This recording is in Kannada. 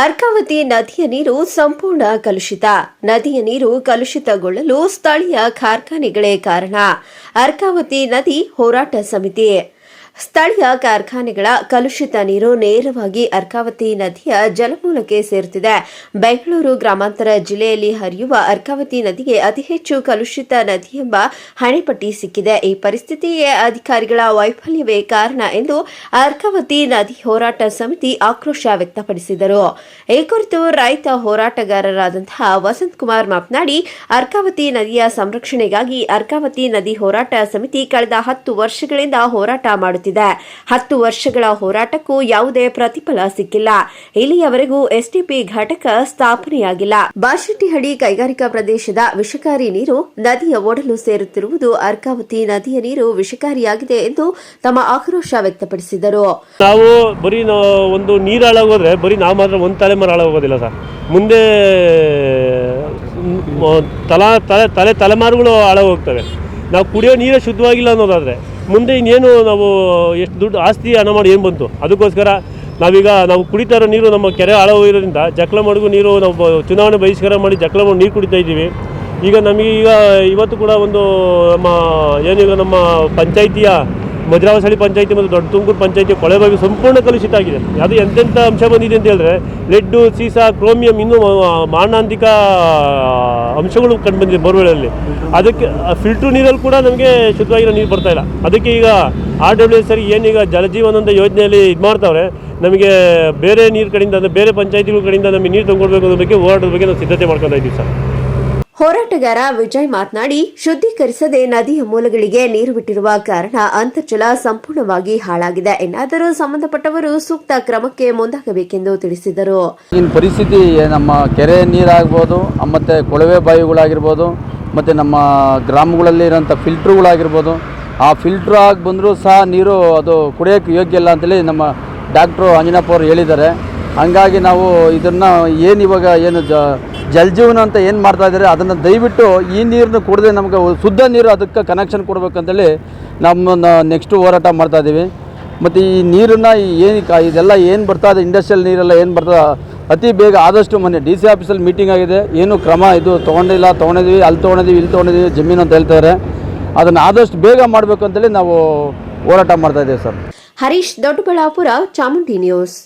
ಅರ್ಕಾವತಿ ನದಿಯ ನೀರು ಸಂಪೂರ್ಣ ಕಲುಷಿತ. ನದಿಯ ನೀರು ಕಲುಷಿತಗೊಳ್ಳಲು ಸ್ಥಳೀಯ ಕಾರ್ಖಾನೆಗಳೇ ಕಾರಣ. ಅರ್ಕಾವತಿ ನದಿ ಹೋರಾಟ ಸಮಿತಿ ಸ್ಥಳೀಯ ಕಾರ್ಖಾನೆಗಳ ಕಲುಷಿತ ನೀರು ನೇರವಾಗಿ ಅರ್ಕಾವತಿ ನದಿಯ ಜಲಮೂಲಕ್ಕೆ ಸೇರುತ್ತಿದೆ ಬೆಂಗಳೂರು ಗ್ರಾಮಾಂತರ ಜಿಲ್ಲೆಯಲ್ಲಿ ಹರಿಯುವ ಅರ್ಕಾವತಿ ನದಿಗೆ ಅತಿ ಹೆಚ್ಚು ಕಲುಷಿತ ನದಿ ಎಂಬ ಹಣೆಪಟ್ಟಿ ಸಿಕ್ಕಿದೆ. ಈ ಪರಿಸ್ಥಿತಿಯೇ ಅಧಿಕಾರಿಗಳ ವೈಫಲ್ಯವೇ ಕಾರಣ ಎಂದು ಅರ್ಕಾವತಿ ನದಿ ಹೋರಾಟ ಸಮಿತಿ ಆಕ್ರೋಶ ವ್ಯಕ್ತಪಡಿಸಿದರು. ಈ ಕುರಿತು ರೈತ ಹೋರಾಟಗಾರರಾದಂತಹ ವಸಂತ್ ಕುಮಾರ್ ಮಾತನಾಡಿ, ಅರ್ಕಾವತಿ ನದಿಯ ಸಂರಕ್ಷಣೆಗಾಗಿ ಅರ್ಕಾವತಿ ನದಿ ಹೋರಾಟ ಸಮಿತಿ ಕಳೆದ ಹತ್ತು ವರ್ಷಗಳಿಂದ ಹೋರಾಟ ಮಾಡುತ್ತಿದೆ. ಹತ್ತು ವರ್ಷಗಳ ಹೋರಾಟಕ್ಕೂ ಯಾವುದೇ ಪ್ರತಿಫಲ ಸಿಕ್ಕಿಲ್ಲ. ಇಲ್ಲಿಯವರೆಗೂ ಎಸ್ಟಿಪಿ ಘಟಕ ಸ್ಥಾಪನೆಯಾಗಿಲ್ಲ. ಬಾಶೆಟ್ಟಿಹಳ್ಳಿ ಕೈಗಾರಿಕಾ ಪ್ರದೇಶದ ವಿಷಕಾರಿ ನೀರು ನದಿಯ ಒಡಲು ಸೇರುತ್ತಿರುವುದು ಅರ್ಕಾವತಿ ನದಿಯ ನೀರು ವಿಷಕಾರಿಯಾಗಿದೆ ಎಂದು ತಮ್ಮ ಆಕ್ರೋಶ ವ್ಯಕ್ತಪಡಿಸಿದರು. ನಾವು ಬರೀ ಒಂದು ನೀರು ಹಾಳಾಗೋದ್ರೆ ಬರೀ ನಾವು ಮಾತ್ರ ಒಂದು ತಲೆಮಾರು ಹಾಳಾಗೋದಿಲ್ಲ ಸರ್. ಮುಂದೆ ತಲಾ, ತಲೆ ತಲೆ ತಲೆಮಾರುಗಳು ಹಾಳಾಗೋಗ್ತವೆ. ನಾವು ಕುಡಿಯೋ ನೀರೇ ಶುದ್ಧವಾಗಿಲ್ಲ ಅನ್ನೋದಾದರೆ. ಮುಂದೆ ಇನ್ನೇನು ನಾವು ಎಷ್ಟು ದುಡ್ಡು ಆಸ್ತಿ ಹಣ ಮಾಡಿ ಏನು ಬಂತು? ಅದಕ್ಕೋಸ್ಕರ ನಾವೀಗ ನಾವು ಕುಡಿತಾ ಇರೋ ನೀರು ನಮ್ಮ ಕೆರೆ ಹಾಳಾಗೋಗಿರೋದ್ರಿಂದ ಜಕ್ಲ ಮಡಗು ನೀರು ನಾವು ಚುನಾವಣೆ ಬಹಿಷ್ಕಾರ ಮಾಡಿ ಜಕ್ಲ ಮಾಡಿ ನೀರು ಕುಡಿತಾ ಇದ್ದೀವಿ. ಈಗ ನಮಗೆ ಈಗ ಇವತ್ತು ಕೂಡ ಒಂದು ನಮ್ಮ ಏನೀಗ ನಮ್ಮ ಪಂಚಾಯಿತಿಯ ಮದ್ರಾವಸಳಿ ಪಂಚಾಯಿತಿ ಮತ್ತು ದೊಡ್ಡ ತುಮಕೂರು ಪಂಚಾಯಿತಿ ಕೊಳೆಬಾವಿ ಸಂಪೂರ್ಣ ಕಲುಷಿತ ಆಗಿದೆ. ಅದು ಎಂತೆಂಥ ಅಂಶ ಬಂದಿದೆ ಅಂತ ಹೇಳಿದ್ರೆ ಲೆಡ್ಡು ಸೀಸಾ, ಕ್ರೋಮಿಯಂ ಇನ್ನೂ ಮಾರಣಾಂತಿಕ ಅಂಶಗಳು ಕಂಡು ಬಂದಿದೆ ಬೋರ್ವೆಲಲ್ಲಿ. ಅದಕ್ಕೆ ಫಿಲ್ಟ್ರ್ ನೀರಲ್ಲಿ ಕೂಡ ನಮಗೆ ಶುದ್ಧವಾಗಿರೋ ನೀರು ಬರ್ತಾ ಇಲ್ಲ. ಅದಕ್ಕೆ ಈಗ ಆರ್ ಡಬ್ಲ್ಯೂ ಎಸ್ ಏನೀಗ ಜಲಜೀವನ ಅಂತ ಯೋಜನೆಯಲ್ಲಿ ಇದು ಮಾಡ್ತಾವ್ರೆ, ನಮಗೆ ಬೇರೆ ನೀರು ಕಡೆಯಿಂದ ಅಂದರೆ ಬೇರೆ ಪಂಚಾಯಿತಿಗಳ ಕಡೆಯಿಂದ ನಮಗೆ ನೀರು ತಗೊಳ್ಬೇಕು ಅನ್ನೋ ಬಗ್ಗೆ ಹೋರಾಟದ ಬಗ್ಗೆ ನಾವು ಸಿದ್ಧತೆ ಮಾಡ್ಕೊತಾ ಇದ್ದೀವಿ ಸರ್. ಹೋರಾಟಗಾರ ವಿಜಯ್ ಮಾತನಾಡಿ, ಶುದ್ಧೀಕರಿಸದೆ ನದಿಯ ಮೂಲಗಳಿಗೆ ನೀರು ಬಿಟ್ಟಿರುವ ಕಾರಣ ಅಂತರ್ಜಲ ಸಂಪೂರ್ಣವಾಗಿ ಹಾಳಾಗಿದೆ ಏನಾದರೂ ಸಂಬಂಧಪಟ್ಟವರು ಸೂಕ್ತ ಕ್ರಮಕ್ಕೆ ಮುಂದಾಗಬೇಕೆಂದು ತಿಳಿಸಿದರು. ಈ ಪರಿಸ್ಥಿತಿ, ನಮ್ಮ ಕೆರೆ ನೀರಾಗ್ಬೋದು, ಮತ್ತು ಕೊಳವೆ ಬಾವಿಗಳಾಗಿರ್ಬೋದು, ಮತ್ತು ನಮ್ಮ ಗ್ರಾಮಗಳಲ್ಲಿ ಇರೋಂಥ ಫಿಲ್ಟ್ರುಗಳಾಗಿರ್ಬೋದು, ಆ ಫಿಲ್ಟ್ರ್ ಆಗಿ ಬಂದರೂ ಸಹ ನೀರು ಅದು ಕುಡಿಯೋಕ್ಕೆ ಯೋಗ್ಯ ಇಲ್ಲ ಅಂತೇಳಿ ನಮ್ಮ ಡಾಕ್ಟ್ರು ಅಂಜನಪ್ಪ ಅವರು ಹೇಳಿದ್ದಾರೆ. ಹಂಗಾಗಿ ನಾವು ಇದನ್ನು ಏನು ಇವಾಗ ಏನು ಜ ಜಲಜೀವನ ಅಂತ ಏನು ಮಾಡ್ತಾ ಇದ್ದಾರೆ, ಅದನ್ನು ದಯವಿಟ್ಟು ಈ ನೀರನ್ನು ಕುಡಿದ್ರೆ ನಮಗೆ ಶುದ್ಧ ನೀರು ಅದಕ್ಕೆ ಕನೆಕ್ಷನ್ ಕೊಡಬೇಕಂತೇಳಿ ನಮ್ಮ ನೆಕ್ಸ್ಟ್ ಹೋರಾಟ ಮಾಡ್ತಾ ಇದ್ದೀವಿ ಮತ್ತು ಈ ನೀರನ್ನು ಏನು ಇದೆಲ್ಲ ಏನು ಬರ್ತಾ ಇದೆ ಇಂಡಸ್ಟ್ರಿಯಲ್ ನೀರೆಲ್ಲ ಏನು ಬರ್ತದೆ ಅತಿ ಬೇಗ ಆದಷ್ಟು ಮೊನ್ನೆ ಡಿ ಸಿ ಆಫೀಸಲ್ಲಿ ಮೀಟಿಂಗ್ ಆಗಿದೆ. ಏನು ಕ್ರಮ ಇದು ತೊಗೊಂಡಿಲ್ಲ ತೊಗೊಂಡಿದ್ವಿ, ಅಲ್ಲಿ ತೊಗೊಂಡಿದ್ದೀವಿ ಇಲ್ಲಿ ತೊಗೊಂಡಿದ್ದೀವಿ ಜಮೀನು ಅಂತ ಹೇಳ್ತಾರೆ ಅದನ್ನು ಆದಷ್ಟು ಬೇಗ ಮಾಡಬೇಕು ಅಂತೇಳಿ ನಾವು ಹೋರಾಟ ಮಾಡ್ತಾ ಇದ್ದೇವೆ ಸರ್. ಹರೀಶ್, ದೊಡ್ಡಬಳ್ಳಾಪುರ, ಚಾಮುಂಡಿ ನ್ಯೂಸ್